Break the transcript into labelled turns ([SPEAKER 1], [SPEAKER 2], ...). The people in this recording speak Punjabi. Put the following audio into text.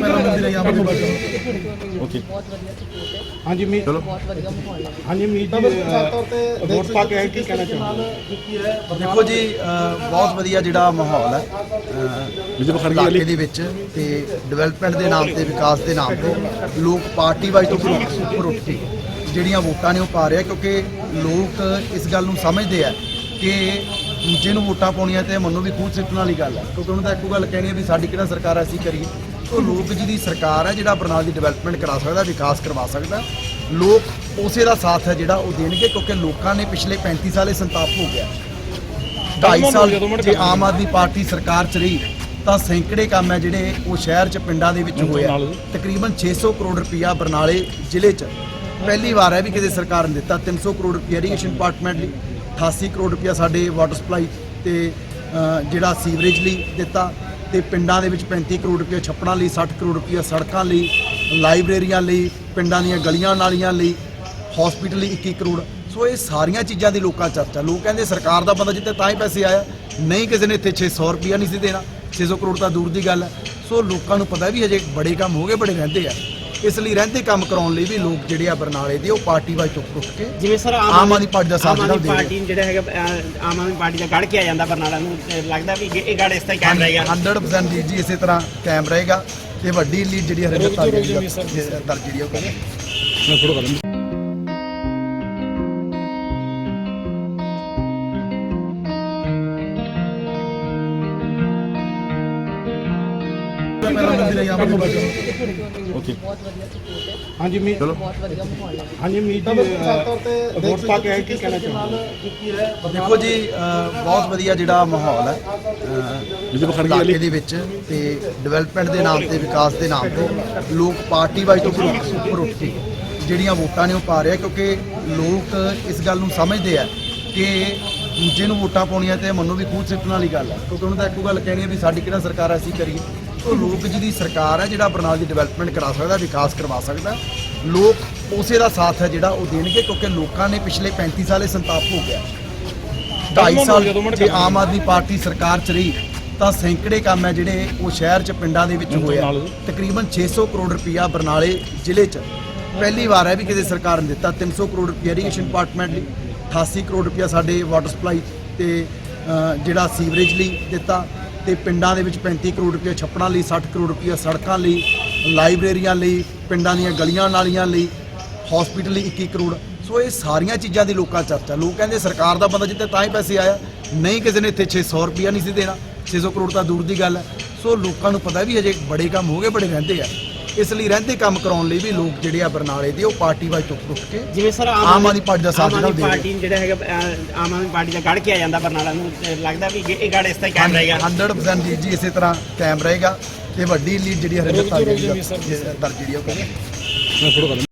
[SPEAKER 1] ਆਵਾਂਗੇ
[SPEAKER 2] ਓਕੇ
[SPEAKER 3] ਬਹੁਤ ਵਧੀਆ ਸਪੋਰਟ ਹੈ
[SPEAKER 1] ਹਾਂਜੀ ਮੀ
[SPEAKER 2] ਚਲੋ
[SPEAKER 3] ਬਹੁਤ ਵਧੀਆ ਮਾਹੌਲ ਹੈ
[SPEAKER 1] ਹਾਂਜੀ ਮੀਤ ਜੀ ਵੋਟ ਪਾ ਕੇ ਆਏ ਕੀ ਕਹਿਣਾ ਚਾਹੁੰਦੇ
[SPEAKER 4] ਦੇਖੋ ਜੀ ਬਹੁਤ ਵਧੀਆ ਜਿਹੜਾ ਮਾਹੌਲ ਹੈ।
[SPEAKER 2] ਵਿਜੇ
[SPEAKER 4] ਅ,
[SPEAKER 2] ਬਖਾਰੀ
[SPEAKER 4] ਇਲਾਕੇ
[SPEAKER 2] ਵਾਲੀ
[SPEAKER 4] ਦੇ ਵਿੱਚ ਤੇ ਡਿਵੈਲਪਮੈਂਟ ਦੇ ਨਾਮ ਤੇ ਵਿਕਾਸ ਦੇ ਨਾਮ ਤੇ ਲੋਕ ਪਾਰਟੀ ਵਾਈਜ਼ ਤੋਂ ਉੱਪਰ ਉੱਠ ਕੇ ਜਿਹੜੀਆਂ ਵੋਟਾਂ ਨੇ ਉਹ ਪਾ ਰਿਹਾ ਕਿਉਂਕਿ ਲੋਕ ਇਸ ਗੱਲ ਨੂੰ ਸਮਝਦੇ ਆ ਕਿ ਦੂਜੇ ਨੂੰ ਵੋਟਾਂ ਪਾਉਣੀਆਂ ਤੇ ਮੈਨੂੰ ਵੀ ਖੂਦ ਸਿੱਟਣ ਵਾਲੀ ਗੱਲ ਹੈ। ਕਿਉਂਕਿ ਉਹਨਾਂ ਦਾ ਇੱਕੋ ਗੱਲ ਕਹਿਣੀ ਹੈ ਵੀ ਸਾਡੀ ਕਿਹੜਾ ਸਰਕਾਰ ਅਸੀਂ ਕਰੀਏ। ਉਹ ਲੋਕ ਜਿਹਦੀ ਸਰਕਾਰ ਹੈ ਜਿਹੜਾ ਬਰਨਾਲ ਦੀ ਡਿਵੈਲਪਮੈਂਟ ਕਰਾ ਸਕਦਾ ਵਿਕਾਸ ਕਰਵਾ ਸਕਦਾ ਲੋਕ ਉਸੇ ਦਾ ਸਾਥ ਹੈ ਜਿਹੜਾ ਉਹ ਦੇਣਗੇ ਕਿਉਂਕਿ ਲੋਕਾਂ ਨੇ ਪਿਛਲੇ 35 ਸਾਲੇ ਸੰਤਾਪ ਹੋ ਗਿਆ। 2.5 ਸਾਲ ਜੇ ਆਮ ਆਦਮੀ ਪਾਰਟੀ ਸਰਕਾਰ ਚ ਰਹੀ ਤਾਂ ਸੈਂਕੜੇ ਕੰਮ ਹੈ ਜਿਹੜੇ ਉਹ ਸ਼ਹਿਰ ਚ ਪਿੰਡਾਂ ਦੇ ਵਿੱਚ ਹੋਇਆ ਤਕਰੀਬਨ 600 ਕਰੋੜ ਰੁਪਇਆ ਬਰਨਾਲੇ ਜ਼ਿਲ੍ਹੇ ਚ। ਪਹਿਲੀ ਵਾਰ ਹੈ ਵੀ ਕਿਸੇ ਸਰਕਾਰ ਨੇ ਦਿੱਤਾ 300 ਕਰੋੜ ਰੁਪਇਆ ਇਰੀਗੇਸ਼ਨ ਡਿਪਾਰਟਮੈਂਟ ਲਈ 88 ਕਰੋੜ ਰੁਪਇਆ ਸਾਡੇ ਵਾਟਰ ਸਪਲਾਈ ਤੇ ਜਿਹੜਾ ਸੀਵਰੇਜ ਲਈ ਦਿੱਤਾ। ਤੇ ਪਿੰਡਾਂ ਦੇ ਵਿੱਚ 35 ਕਰੋੜ ਰੁਪਇਆ ਛੱਪੜਾਂ ਲਈ 60 ਕਰੋੜ ਰੁਪਇਆ ਸੜਕਾਂ ਲਈ, ਲਾਇਬ੍ਰੇਰੀਆਂ ਲਈ, ਪਿੰਡਾਂ ਦੀਆਂ ਗਲੀਆਂ ਨਾਲੀਆਂ ਲਈ ਹਸਪੀਟਲ ਲਈ 21 ਕਰੋੜ। ਸੋ ਇਹ ਸਾਰੀਆਂ ਚੀਜ਼ਾਂ ਦੀ ਲੋਕਾਂ ਚਰਚਾ। ਲੋਕ ਕਹਿੰਦੇ ਸਰਕਾਰ ਦਾ ਬੰਦਾ ਜਿੱਤੇ ਤਾਂ ਹੀ ਪੈਸੇ ਆਇਆ, ਨਹੀਂ ਕਿਸੇ ਨੇ ਇੱਥੇ 600 ਰੁਪਇਆ ਨਹੀਂ ਸੀ ਦੇਣਾ। 600 ਕਰੋੜ ਤਾਂ ਦੂਰ ਦੀ ਗੱਲ ਹੈ। ਸੋ ਲੋਕਾਂ ਨੂੰ ਪਤਾ ਵੀ ਹਜੇ ਬੜੇ ਕੰਮ ਹੋ ਗਏ, ਬੜੇ ਰਹਿੰਦੇ ਆ। ਇਸ ਲਈ ਰਹਿੰਦੇ ਕੰਮ ਕਰਾਉਣ ਲਈ ਵੀ ਲੋਕ ਜਿਹੜੇ ਆ ਬਰਨਾਲੇ ਦੇ ਉਹ ਪਾਰਟੀ ਵਾਈਜ਼ ਚੁੱਕ ਉੱਠ ਕੇ
[SPEAKER 5] ਜਿਵੇਂ ਸਰ
[SPEAKER 4] ਆਮ ਆਦਮੀ ਪਾਰਟੀ ਦਾ ਸਾਥ ਜਿਹੜਾ ਦੇ
[SPEAKER 5] ਪਾਰਟੀ ਜਿਹੜਾ ਹੈਗਾ ਆਮ ਆਦਮੀ ਪਾਰਟੀ ਦਾ ਗੜ ਕੇ ਆ ਜਾਂਦਾ ਬਰਨਾਲਾ ਨੂੰ ਤੇ ਲੱਗਦਾ ਵੀ ਇਹ ਗੜ ਇਸ ਤਰ੍ਹਾਂ ਹੀ ਕਾਇਮ ਰਹੇਗਾ।
[SPEAKER 4] 100% ਜੀ ਜੀ ਇਸੇ ਤਰ੍ਹਾਂ ਕਾਇਮ ਰਹੇਗਾ। ਤੇ ਵੱਡੀ ਲੀਡ ਜਿਹੜੀ ਹਰਿੰਦਰ ਤਾਰੀ ਜਿਹੜੀ ਦਰਜ ਜਿਹੜੀ ਉਹ ਕਰੇ।
[SPEAKER 2] ਮੈਂ ਫੋਟੋ ਕਰ ਲੈਂਦਾ। ਓਕੇ।
[SPEAKER 3] ਬਹੁਤ ਵਧੀਆ ਸਪੋਰਟ ਹੈ।
[SPEAKER 1] ਹਾਂਜੀ ਮੀਤ
[SPEAKER 2] ਚਲੋ।
[SPEAKER 3] ਬਹੁਤ ਵਧੀਆ ਮਾਹੌਲ ਹੈ।
[SPEAKER 1] ਹਾਂਜੀ ਮੀਤ ਜੀ ਵੋਟ ਪਾ ਕੇ ਆਏ ਕੀ ਕਹਿਣਾ ਚਾਹੁੰਦੇ
[SPEAKER 4] ਦੇਖੋ ਜੀ ਬਹੁਤ ਵਧੀਆ ਜਿਹੜਾ ਮਾਹੌਲ ਹੈ। ਇਲਾਕੇ
[SPEAKER 2] ਵਾਲੀ।
[SPEAKER 4] ਦੇ ਵਿੱਚ ਤੇ ਡਿਵੈਲਪਮੈਂਟ ਦੇ ਨਾਮ ਤੇ ਵਿਕਾਸ ਦੇ ਨਾਮ ਤੇ ਲੋਕ ਪਾਰਟੀ ਵਾਈਜ਼ ਤੋਂ ਉੱਪਰ ਉੱਪਰ ਉੱਠ ਕੇ ਜਿਹੜੀਆਂ ਵੋਟਾਂ ਨੇ ਉਹ ਪਾ ਰਿਹਾ ਕਿਉਂਕਿ ਲੋਕ ਇਸ ਗੱਲ ਨੂੰ ਸਮਝਦੇ ਆ ਕਿ ਦੂਜੇ ਨੂੰ ਵੋਟਾਂ ਪਾਉਣੀਆਂ ਤੇ ਮੈਨੂੰ ਵੀ ਖੂਦ ਸਿੱਟਣ ਵਾਲੀ ਗੱਲ ਹੈ। ਕਿਉਂਕਿ ਉਹਨਾਂ ਦਾ ਇੱਕੋ ਗੱਲ ਕਹਿਣੀ ਹੈ ਵੀ ਸਾਡੀ ਕਿਹੜਾ ਸਰਕਾਰ ਅਸੀਂ ਕਰੀਏ ਉਹ ਲੋਕ ਜਿਹਦੀ ਸਰਕਾਰ ਹੈ ਜਿਹੜਾ ਬਰਨਾਲ ਦੀ ਡਿਵੈਲਪਮੈਂਟ ਕਰਾ ਸਕਦਾ ਵਿਕਾਸ ਕਰਵਾ ਸਕਦਾ। ਲੋਕ ਉਸੇ ਦਾ ਸਾਥ ਹੈ ਜਿਹੜਾ ਉਹ ਦੇਣਗੇ ਕਿਉਂਕਿ ਲੋਕਾਂ ਨੇ ਪਿਛਲੇ 35 ਸਾਲੇ ਸੰਤਾਪ ਹੋ ਗਿਆ। 2.5 ਸਾਲ ਜੇ ਆਮ ਆਦਮੀ ਪਾਰਟੀ ਸਰਕਾਰ ਚ ਰਹੀ ਤਾਂ ਸੈਂਕੜੇ ਕੰਮ ਹੈ ਜਿਹੜੇ ਉਹ ਸ਼ਹਿਰ ਚ ਪਿੰਡਾਂ ਦੇ ਵਿੱਚ ਹੋਇਆ ਤਕਰੀਬਨ 600 ਕਰੋੜ ਰੁਪਇਆ ਬਰਨਾਲੇ ਜ਼ਿਲ੍ਹੇ ਚ। ਪਹਿਲੀ ਵਾਰ ਹੈ ਵੀ ਕਿਸੇ ਸਰਕਾਰ ਨੇ ਦਿੱਤਾ 300 ਕਰੋੜ ਰੁਪਇਆ ਇਰੀਗੇਸ਼ਨ ਡਿਪਾਰਟਮੈਂਟ ਲਈ। 88 ਕਰੋੜ ਰੁਪਇਆ ਸਾਡੇ ਵਾਟਰ ਸਪਲਾਈ ਤੇ ਜਿਹੜਾ ਸੀਵਰੇਜ ਲਈ ਦਿੱਤਾ ਤੇ ਪਿੰਡਾਂ ਦੇ ਵਿੱਚ 35 ਕਰੋੜ ਰੁਪਇਆ ਛੱਪੜਾਂ ਲਈ 60 ਕਰੋੜ ਰੁਪਇਆ ਸੜਕਾਂ ਲਈ, ਲਾਇਬ੍ਰੇਰੀਆਂ ਲਈ, ਪਿੰਡਾਂ ਦੀਆਂ ਗਲੀਆਂ ਨਾਲੀਆਂ ਲਈ ਹਸਪੀਟਲ ਲਈ 21 ਕਰੋੜ। ਸੋ ਇਹ ਸਾਰੀਆਂ ਚੀਜ਼ਾਂ ਦੀ ਲੋਕਾਂ ਚਰਚਾ। ਲੋਕ ਕਹਿੰਦੇ ਸਰਕਾਰ ਦਾ ਬੰਦਾ ਜਿੱਤੇ ਤਾਂ ਹੀ ਪੈਸੇ ਆਇਆ, ਨਹੀਂ ਕਿਸੇ ਨੇ ਇੱਥੇ 600 ਰੁਪਇਆ ਨਹੀਂ ਸੀ ਦੇਣਾ। 600 ਕਰੋੜ ਤਾਂ ਦੂਰ ਦੀ ਗੱਲ ਹੈ। ਸੋ ਲੋਕਾਂ ਨੂੰ ਪਤਾ ਵੀ ਹਜੇ ਬੜੇ ਕੰਮ ਹੋ ਗਏ, ਬੜੇ ਰਹਿੰਦੇ ਆ। ਇਸ ਲਈ ਰਹਿੰਦੇ ਕੰਮ ਕਰਾਉਣ ਲਈ ਵੀ ਲੋਕ ਜਿਹੜੇ ਆ ਬਰਨਾਲੇ ਦੇ ਉਹ ਪਾਰਟੀ ਵਾਈਜ਼ ਚੁੱਕ ਉੱਠ ਕੇ
[SPEAKER 5] ਜਿਵੇਂ ਸਰ
[SPEAKER 4] ਆਮ ਆਦਮੀ ਪਾਰਟੀ ਦਾ ਸਾਥ ਜਿਹੜਾ ਦੇ
[SPEAKER 5] ਪਾਰਟੀ ਜਿਹੜਾ ਹੈਗਾ ਆਮ ਆਦਮੀ ਪਾਰਟੀ ਦਾ ਗੜ ਕੇ ਆ ਜਾਂਦਾ ਬਰਨਾਲਾ ਨੂੰ। ਲੱਗਦਾ ਵੀ ਇਹ ਗੜ ਇਸ ਤਰ੍ਹਾਂ ਕਾਇਮ ਰਹੇਗਾ।
[SPEAKER 4] 100% ਜੀ ਜੀ ਇਸੇ ਤਰ੍ਹਾਂ ਕਾਇਮ ਰਹੇਗਾ। ਤੇ ਵੱਡੀ ਲੀਡ ਜਿਹੜੀ ਹਰਿੰਦਰ ਤਾਰੀ ਜਿਹੜੀ ਆ, ਦਰਜ ਜਿਹੜੀ ਆ ਉਹ